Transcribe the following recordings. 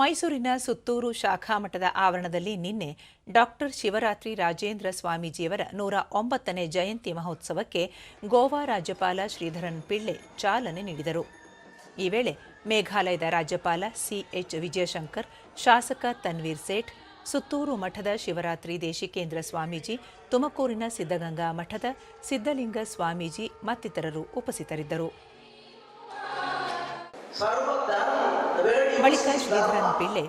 ಮೈಸೂರಿನ ಸುತ್ತೂರು ಶಾಖಾ ಮಠದ ಆವರಣದಲ್ಲಿ ನಿನ್ನೆ ಡಾಕ್ಟರ್ ಶಿವರಾತ್ರಿ ರಾಜೇಂದ್ರ ಸ್ವಾಮೀಜಿಯವರ ನೂರ ಒಂಬತ್ತನೇ ಜಯಂತಿ ಮಹೋತ್ಸವಕ್ಕೆ ಗೋವಾ ರಾಜ್ಯಪಾಲ ಶ್ರೀಧರನ್ ಪಿಳ್ಳೆ ಚಾಲನೆ ನೀಡಿದರು. ಈ ವೇಳೆ ಮೇಘಾಲಯದ ರಾಜ್ಯಪಾಲ ಸಿಎಚ್ ವಿಜಯಶಂಕರ್, ಶಾಸಕ ತನ್ವೀರ್ ಸೇಠ್, ಸುತ್ತೂರು ಮಠದ ಶಿವರಾತ್ರಿ ದೇಶಿಕೇಂದ್ರ ಸ್ವಾಮೀಜಿ ತುಮಕೂರಿನ ಸಿದ್ಧಗಂಗಾ ಮಠದ ಸಿದ್ಧಲಿಂಗ ಸ್ವಾಮೀಜಿ ಮತ್ತಿತರರು ಉಪಸ್ಥಿತರಿದ್ದರು. ಬಳಿಕ ಶ್ರೀಧರನ್ ಪಿಳ್ಳೆ.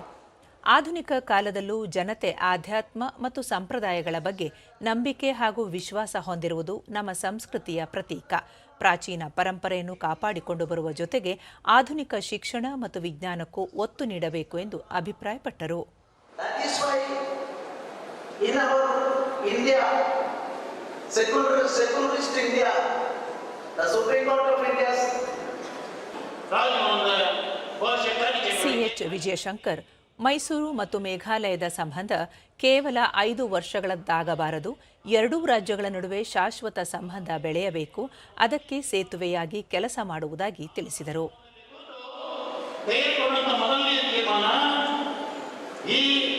ಆಧುನಿಕ ಕಾಲದಲ್ಲೂ ಜನತೆ ಆಧ್ಯಾತ್ಮ ಮತ್ತು ಸಂಪ್ರದಾಯಗಳ ಬಗ್ಗೆ ನಂಬಿಕೆ ಹಾಗೂ ವಿಶ್ವಾಸ ಹೊಂದಿರುವುದು ನಮ್ಮ ಸಂಸ್ಕೃತಿಯ ಪ್ರತೀಕ. ಪ್ರಾಚೀನ ಪರಂಪರೆಯನ್ನು ಕಾಪಾಡಿಕೊಂಡು ಬರುವ ಜೊತೆಗೆ ಆಧುನಿಕ ಶಿಕ್ಷಣ ಮತ್ತು ವಿಜ್ಞಾನಕ್ಕೂ ಒತ್ತು ನೀಡಬೇಕು ಎಂದು ಅಭಿಪ್ರಾಯಪಟ್ಟರು. That ವಿಜಯಶಂಕರ್, ಮೈಸೂರು ಮತ್ತು ಮೇಘಾಲಯದ ಸಂಬಂಧ ಕೇವಲ ಐದು ವರ್ಷಗಳದ್ದಾಗಬಾರದು. ಎರಡೂ ರಾಜ್ಯಗಳ ನಡುವೆ ಶಾಶ್ವತ ಸಂಬಂಧ ಬೆಳೆಯಬೇಕು. ಅದಕ್ಕೆ ಸೇತುವೆಯಾಗಿ ಕೆಲಸ ಮಾಡುವುದಾಗಿ ತಿಳಿಸಿದರು. ಈ